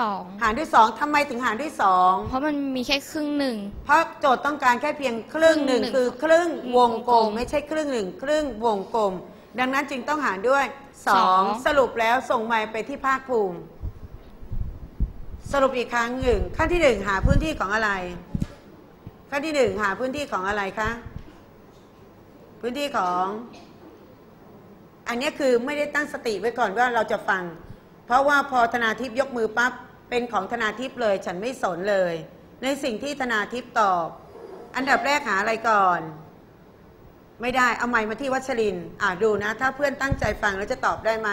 สองหารด้วยสองทำไมถึงหารด้วยสองเพราะมันมีแค่ครึ่งหนึ่ง เพราะโจทย์ต้องการแค่เพียงครึ่งหนึ่งครึ่งหนึ่งคือครึ่งวงกลมวงกลม ไม่ใช่ครึ่งหนึ่งครึ่งวงกลม ดังนั้นจึงต้องหารด้วยสสอองงสรุปแล้วส่งไมล์ไปที่ภาคภูมิ สรุปอีกครั้งหนึ่งขั้นที่หนึ่งหาพื้นที่ของอะไร ขั้นที่หนึ่งหาพื้นที่ของอะไรคะพื้นที่ของอันเนี้ยคือไม่ได้ตั้งสติไว้ก่อนว่าเราจะฟัง เพราะว่าพอธนาทิพย์ยกมือปั๊บ เป็นของธนาทิพย์เลย ฉันไม่สนเลย ในสิ่งที่ธนาทิพย์ตอบ อันดับแรกหาอะไรก่อน ไม่ได้เอาไม้มาที่วัชรินทร์อ่าดูนะ ถ้าเพื่อนตั้งใจฟังแล้วจะตอบได้ไหม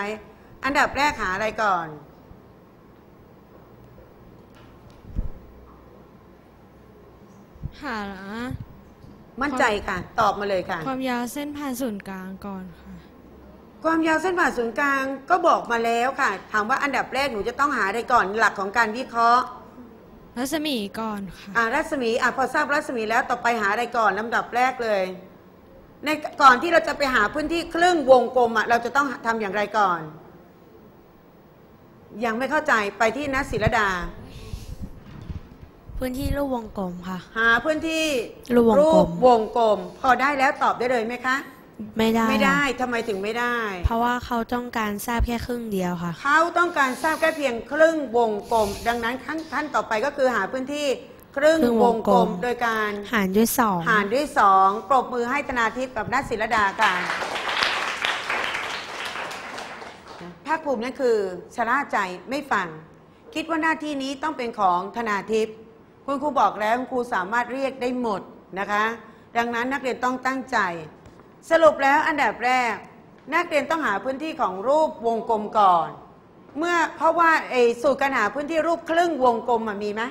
อันดับแรกหาอะไรก่อน หามั่นใจค่ะ ตอบมาเลยค่ะ ความยาวเส้นผ่านศูนย์กลางก่อนค่ะ ความยาวเส้นผ่าศูนย์กลางก็บอกมาแล้วค่ะ ถามว่าอันดับแรกหนูจะต้องหาอะไรก่อนหลักของการวิเคราะห์ รัศมีก่อนค่ะ อ่ารัศมีอะพอทราบรัศมีแล้วต่อไปหาอะไรก่อนลำดับแรกเลย ในก่อนที่เราจะไปหาพื้นที่ครึ่งวงกลมอะเราจะต้องทำอย่างไรก่อน ยังไม่เข้าใจไปที่นัทศิรดา พื้นที่รูปวงกลมค่ะ หาพื้นที่รูปวงกลมปวงกลม พอได้แล้วตอบได้เลยไหมคะ ไม่ได้ไม่ได้ทำไมถึงไม่ได้ เพราะว่าเขาต้องการทราบแค่ครึ่งเดียวค่ะ เขาต้องการทราบแค่เพียงครึ่งวงกลม ดังนั้นขั้นขั้นต่อไปก็คือหาพื้นที่ครึ่งครึ่งววงงกกลลมมโดยการหารด้วยสองหารด้วยสองปรบมือให้ธนาทิพย์กับนัทศิรดาค่ะภาคภูมินั่นคือชะล่าใจไม่ฟัง คิดว่าหน้าที่นี้ต้องเป็นของธนาทิพย์คุณครูบอกแล้วคุณครูสามารถเรียกได้หมดนะคะ ดังนั้นนักเรียนต้องตั้งใจ สรุปแล้วอันดับแรก นักเรียนต้องหาพื้นที่ของรูปวงกลมก่อน เมื่อเพราะว่าไอ้สูตรการหาพื้นที่รูปครึ่งวงกลมอะมีไหม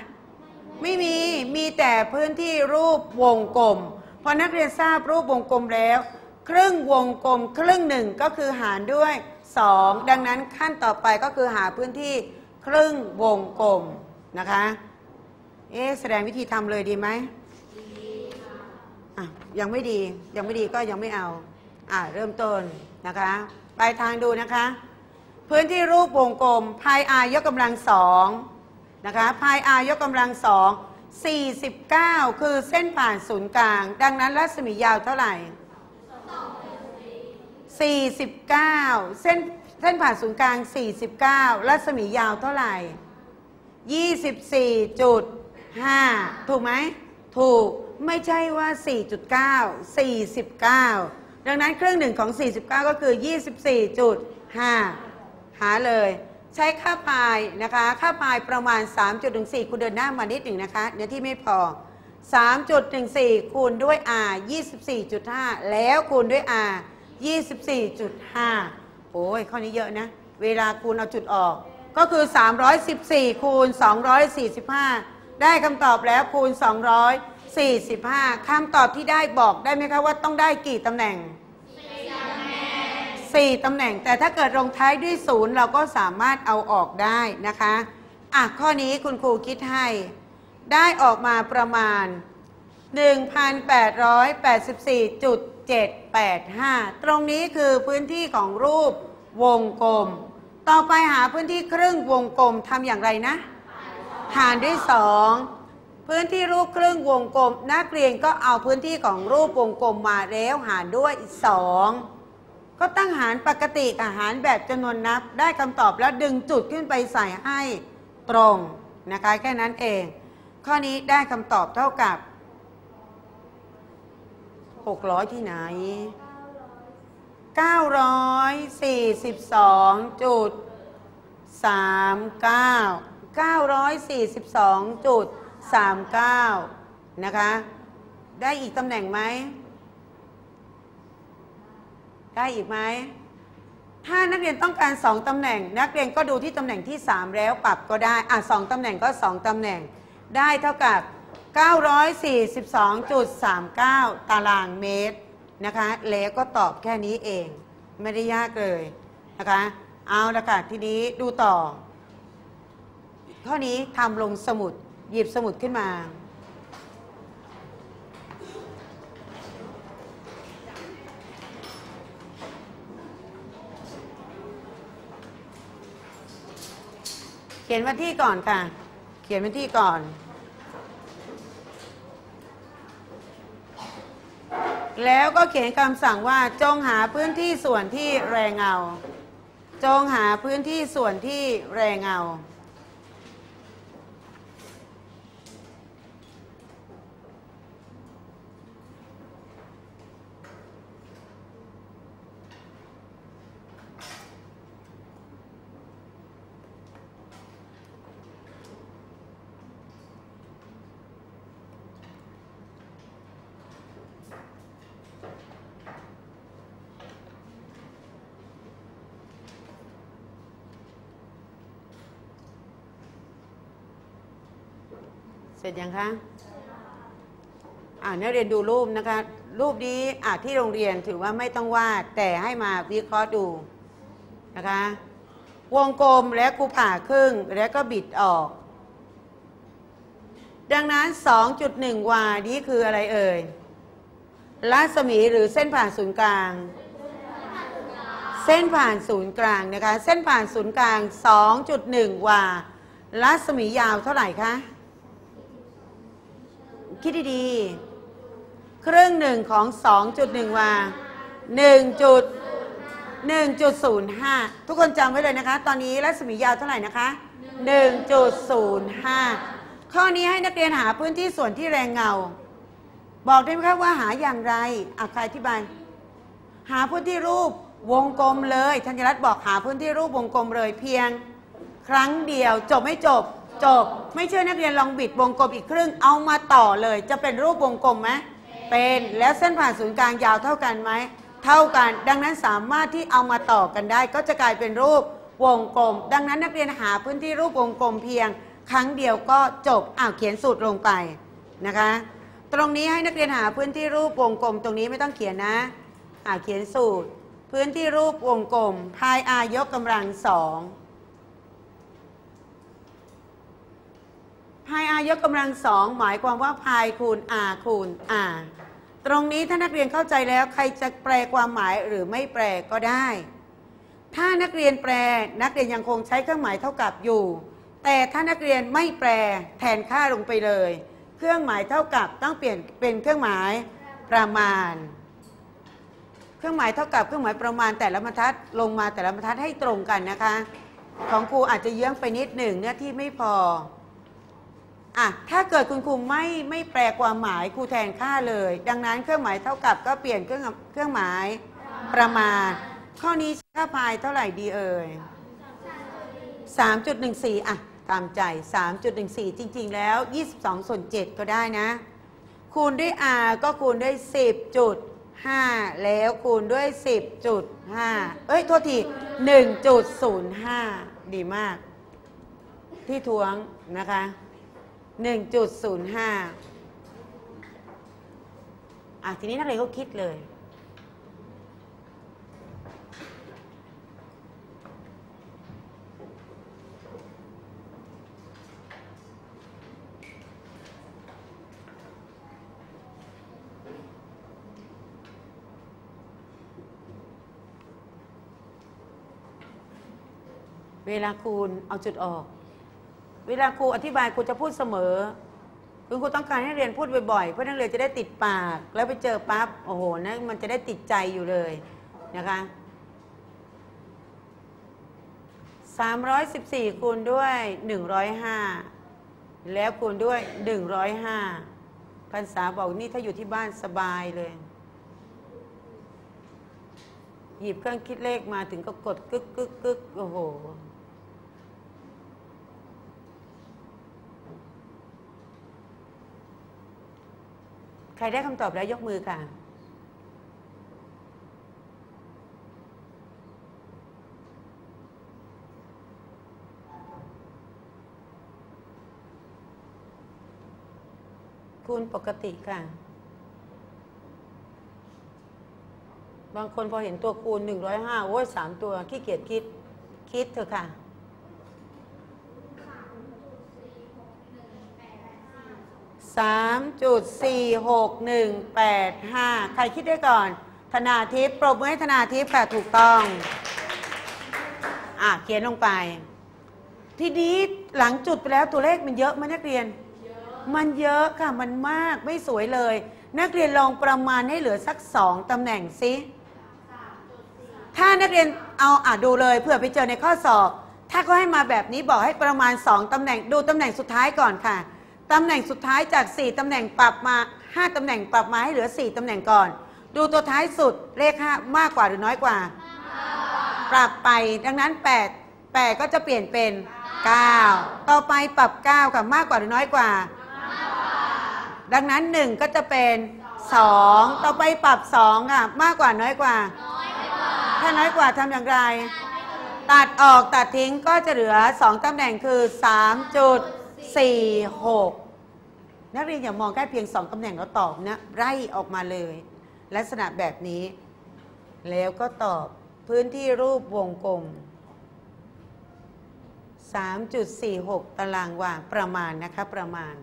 ไม่มีมีแต่พื้นที่รูปวงกลมพอนักเรียนทราบรูปวงกลมแล้ว ครึ่งวงกลมครึ่งหนึ่งก็คือหารด้วย 2 ดังนั้นขั้นต่อไปก็คือหาพื้นที่ครึ่งวงกลมนะคะ เอ๊แสดงวิธีทำเลยดีไหม อะยังไม่ดียังไม่ดีก็ยังไม่เอาอะเริ่มต้นนะคะไปทางดูนะคะ พื้นที่รูปวงกลมพายอายกกำลังสองนะคะพายอายกกำลังสอง49 คือเส้นผ่านศูนย์กลาง ดังนั้นรัศมียาวเท่าไหร่ 49 เส้นเส้นผ่านศูนย์กลาง 49 รัศมียาวเท่าไหร่ 24.5 ถูกไหม ถูก ไม่ใช่ว่า 4.9 49 ดังนั้นเครื่องหนึ่งของ 49 ก็คือ 24.5 หาเลย ใช้ค่าพายนะคะ ค่าพายประมาณ 3.14 คุณเดินหน้ามานิดหนึ่งนะคะ เนื้อที่ไม่พอ 3.14 คูณด้วย r 24.5 แล้วคูณด้วย r 24.5 โอ้ย ข้อนี้เยอะนะ เวลาคูณเอาจุดออก ก็คือ 314 คูณ 245 ได้คำตอบแล้วคูณ 45คำตอบที่ได้บอกได้ไหมคะว่าต้องได้กี่ตำแหน่ง4ตำแหน่ง แต่ถ้าเกิดลงท้ายด้วยศูนย์เราก็สามารถเอาออกได้นะคะ อะ ข้อนี้คุณครูคิดให้ ได้ออกมาประมาณ 1,884.785 ตรงนี้คือพื้นที่ของรูปวงกลม ต่อไปหาพื้นที่ครึ่งวงกลมทำอย่างไรนะ หารด้วย2 พื้นที่รูปครึ่งวงกลม นักเรียนก็เอาพื้นที่ของรูปวงกลมมาแล้วหารด้วย2ก็ตั้งหารปกติกับหารแบบจำนวนนับ ได้คำตอบแล้วดึงจุดขึ้นไปใส่ให้ตรงนะคะแค่นั้นเอง ข้อนี้ได้คำตอบเท่ากับ 600 ที่ไหน 942จุด39 942จุด 39 นะคะ ได้อีกตำแหน่งไหม ได้อีกไหม ถ้านักเรียนต้องการ 2ตำแหน่ง นักเรียนก็ดูที่ตำแหน่งที่ 3 แล้วปรับก็ได้ อะสองตำแหน่งก็ 2ตำแหน่ง ได้เท่ากับ 942.39 ตารางเมตรนะคะ แล้วก็ตอบแค่นี้เอง ไม่ได้ยากเลยนะคะ เอาละค่ะ ทีนี้ดูต่อ ข้อนี้ทำลงสมุด หยิบสมุดขึ้นมา เขียนวันที่ก่อนค่ะ เขียนวันที่ก่อนแล้วก็เขียนคำสั่งว่าจงหาพื้นที่ส่วนที่แรงเงา จงหาพื้นที่ส่วนที่แรงเงา เสร็จยังคะอ่านักเรียนดูรูปนะคะ รูปนี้อ่าที่โรงเรียนถือว่าไม่ต้องวาด แต่ให้มาวิเคราะห์ดูนะคะ วงกลมและกูผ่าครึ่งแล้วก็บิดออก ดังนั้น 2.1 วานี้คืออะไรเอ่ยรัศมีหรือเส้นผ่านศูนย์กลาง เส้นผ่านศูนย์กลางนะคะ เส้นผ่านศูนย์กลาง 2.1 วา รัศมียาวเท่าไหร่คะ คิดดีๆ ครึ่งหนึ่งของ 2.1 วา 1.1.05 ทุกคนจำไว้เลยนะคะ ตอนนี้รัศมียาวเท่าไหร่นะคะ 1.05 ข้อนี้ให้นักเรียนหาพื้นที่ส่วนที่แรงเงา บอกได้ไหมครับว่าหาอย่างไรอาใครอธิบาย หาพื้นที่รูปวงกลมเลย ธัญรัตน์บอกหาพื้นที่รูปวงกลมเลยเพียง ครั้งเดียวจบไม่จบ จบ ไม่เชื่อนักเรียนลองบิดวงกลมอีกครึ่ง เอามาต่อเลย จะเป็นรูปวงกลมไหมเป็นแล้วเส้นผ่านศูนย์กลางยาวเท่ากันไหมเท่ากัน ดังนั้นสามารถที่เอามาต่อกันได้ ก็จะกลายเป็นรูปวงกลม ดังนั้นนักเรียนหาพื้นที่รูปวงกลมเพียง ครั้งเดียวก็จบอ้าวเขียนสูตรลงไปนะคะ ตรงนี้ให้นักเรียนหาพื้นที่รูปวงกลม ตรงนี้ไม่ต้องเขียนนะอ่าเขียนสูตร พื้นที่รูปวงกลมพายอายกกำลังสอง พายอายกกำลังสองหมายความว่าพายคูณอาคูณอาตรงนี้ถ้านักเรียนเข้าใจแล้วใครจะแปลความหมายหรือไม่แปลก็ได้ ถ้านักเรียนแปลนักเรียนยังคงใช้เครื่องหมายเท่ากับอยู่ แต่ถ้านักเรียนไม่แปลแทนค่าลงไปเลย เครื่องหมายเท่ากับต้องเปลี่ยนเป็นเครื่องหมายประมาณ เครื่องหมายเท่ากับเครื่องหมายประมาณแต่ละบรรทัดลงมาแต่ละบรรทัดให้ตรงกันนะคะ ของครูอาจจะเยื้องไปนิดหนึ่งเนื้อที่ไม่พอ อะถ้าเกิดคุณครูไม่ไม่แปลความหมายครูแทนค่าเลย ดังนั้นเครื่องหมายเท่ากับก็เปลี่ยนเครื่องเครื่องหมายประมาณ ข้อนี้ค่าพายเท่าไหร่ดีเอ่ย3.14อะตามใจ 3.14 จริง ๆ แล้ว 22 ส่วน 7 ก็ได้นะ คูณด้วย r ก็คูณด้วย 10.5 แล้วคูณด้วย 10.5 เอ้ย โทษที 1.05 ดีมาก ที่ทวงนะคะ 1.05อะทีนี้นักเรียนก็คิดเลย เวลาคูณเอาจุดออก เวลาครูอธิบายครูจะพูดเสมอ คุณครูต้องการให้เรียนพูดบ่อยๆ เพื่อนักเรียนจะได้ติดปาก แล้วไปเจอปั๊บโอ้โหนะมันจะได้ติดใจอยู่เลยนะคะ314คูณด้วย 105 แล้วคูณด้วย 105พันษาบอกนี่ถ้าอยู่ที่บ้านสบายเลย หยิบเครื่องคิดเลขมาถึงก็กดกึกกึกกึกโอ้โห ใครได้คำตอบแล้วยกมือค่ะ คูณปกติค่ะ บางคนพอเห็นตัวคูณ 105โอ้ยสามตัวขี้เกียจคิด คิดเถอะค่ะ สามจุดสี่หกหนึ่งแปดห้าใครคิดได้ก่อน ธนาทิพย์ปรบมือให้ธนาทิพย์ค่ะถูกต้อง อะเขียนลงไป ทีนี้หลังจุดไปแล้วตัวเลขมันเยอะไหมนักเรียน มันเยอะค่ะมันมากไม่สวยเลย นักเรียนลองประมาณให้เหลือสักสองตำแหน่งสิถ้านักเรียนเอาอะดูเลยเผื่อไปเจอในข้อสอบ ถ้าเขาให้มาแบบนี้บอกให้ประมาณ2ตำแหน่งดูตำแหน่งสุดท้ายก่อนค่ะ ตำแหน่งสุดท้ายจาก 4 ตำแหน่งปรับมา 5 ตำแหน่งปรับมาให้เหลือ 4 ตำแหน่งก่อน ดูตัวท้ายสุดเลข 5 มากกว่าหรือน้อยกว่า ปรับไปดังนั้น 8 8 ก็จะเปลี่ยนเป็น 9 ต่อไปปรับ 9กับมากกว่าหรือน้อยกว่า ดังนั้น 1 ก็จะเป็น 2 ต่อไปปรับ 2 ค่ะ มากกว่าน้อยกว่า ถ้าน้อยกว่าทำอย่างไร ตัดออกตัดทิ้งก็จะเหลือ 2ตำแหน่งคือ 3.46 นักเรียนอย่ามองแค่เพียง 2ตำแหน่งแล้วตอบนะไล่ออกมาเลย ลักษณะแบบนี้ แล้วก็ตอบพื้นที่รูปวงกลม 3.46 ตารางวาประมาณนะคะประมาณ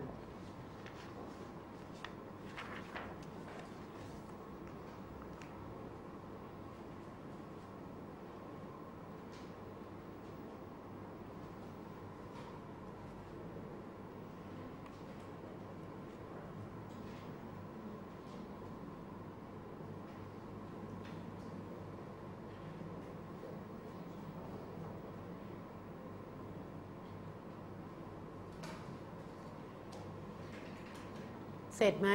เสร็จไหม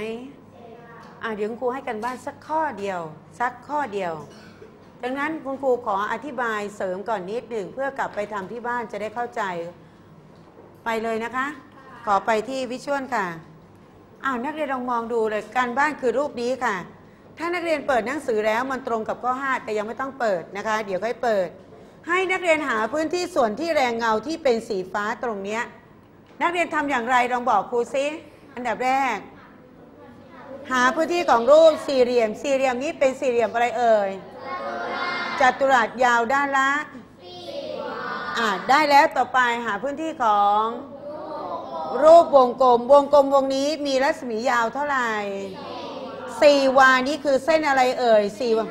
อ่าเดี๋ยวคุณครูให้กันบ้านสักข้อเดียว สักข้อเดียว ดังนั้นคุณครูขออธิบายเสริมก่อนนิดหนึ่งเพื่อกลับไปทำที่บ้านจะได้เข้าใจ ไปเลยนะคะ ขอไปที่วิชวลค่ะอ้าวนักเรียนลองมองดูเลยการบ้านคือรูปนี้ค่ะ ถ้านักเรียนเปิดหนังสือแล้วมันตรงกับข้อ 5 แต่ยังไม่ต้องเปิดนะคะ เดี๋ยวค่อยเปิด ให้นักเรียนหาพื้นที่ส่วนที่แรงเงาที่เป็นสีฟ้าตรงเนี้ยนักเรียนทำอย่างไรลองบอกครูซิอันดับแรก หาพื้นที่ของรูปสี่เหลี่ยม สี่เหลี่ยมนี้เป็นสี่เหลี่ยมอะไรเอ่ยจัตุรัสยาวด้านละอ่าได้แล้วต่อไปหาพื้นที่ของรูปวงกลม วงกลมวงนี้มีรัศมียาวเท่าไหร่สี่วานี้คือเส้นอะไรเอ่ยสี่วา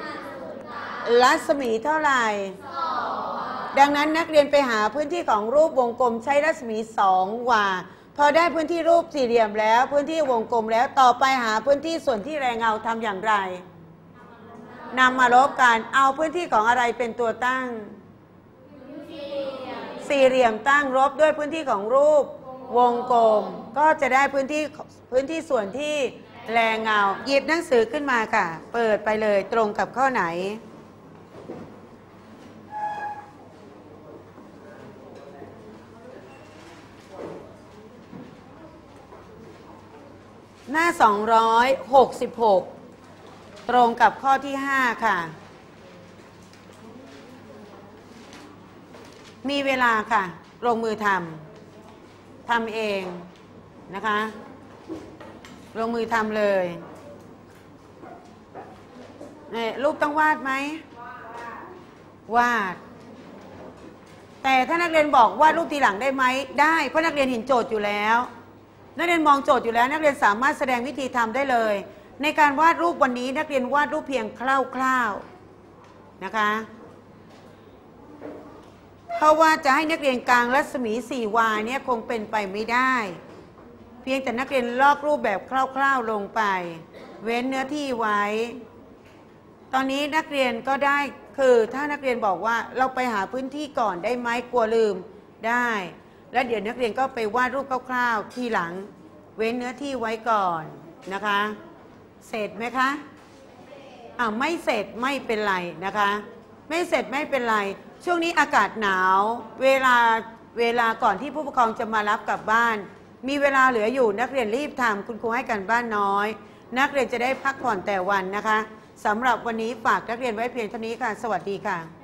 รัศมีเท่าไหร่ดังนั้นนักเรียนไปหาพื้นที่ของรูปวงกลมใช้รัศมีสองวา พอได้พื้นที่รูปสี่เหลี่ยมแล้ว พื้นที่วงกลมแล้วต่อไปหาพื้นที่ส่วนที่แรงเงาทำอย่างไรนำมาลบกันเอาพื้นที่ของอะไรเป็นตัวตั้ง สี่เหลี่ยมตั้งลบด้วยพื้นที่ของรูปวงกลม ก็จะได้พื้นที่พื้นที่ส่วนที่แรงเงาหยิบหนังสือขึ้นมาค่ะ เปิดไปเลยตรงกับข้อไหน 266 ตรงกับข้อที่ 5 ค่ะ มีเวลาค่ะ ลงมือทำทำเองนะคะ ลงมือทำเลยเนี่ยรูปต้องวาดไหม วาด แต่ถ้านักเรียนบอกวาดรูปทีหลังได้ไหม ได้ เพราะนักเรียนเห็นโจทย์อยู่แล้ว นักเรียนมองโจทย์อยู่แล้วนักเรียนสามารถแสดงวิธีทำได้เลย ในการวาดรูปวันนี้นักเรียนวาดรูปเพียงคร่าวๆนะคะเพราะว่าจะให้นักเรียนกลางรัศมี4วาเนี่ยคงเป็นไปไม่ได้ เพียงแต่นักเรียนลอกรูปแบบคร่าวๆลงไป เว้นเนื้อที่ไว้ ตอนนี้นักเรียนก็ได้คือถ้านักเรียนบอกว่าเราไปหาพื้นที่ก่อนได้ไหมกลัวลืมได้ แล้วเดี๋ยวนักเรียนก็ไปวาดรูปคร่าวๆ ทีหลัง เว้นเนื้อที่ไว้ก่อนนะคะ เสร็จไหมคะอ่าไม่เสร็จไม่เป็นไรนะคะ ไม่เสร็จไม่เป็นไร ช่วงนี้อากาศหนาว เวลาเวลาก่อนที่ผู้ปกครองจะมารับกลับบ้าน มีเวลาเหลืออยู่นักเรียนรีบทำคุณครูให้กันบ้านน้อย นักเรียนจะได้พักผ่อนแต่วันนะคะสำหรับวันนี้ฝากนักเรียนไว้เพียงเท่านี้ค่ะ สวัสดีค่ะ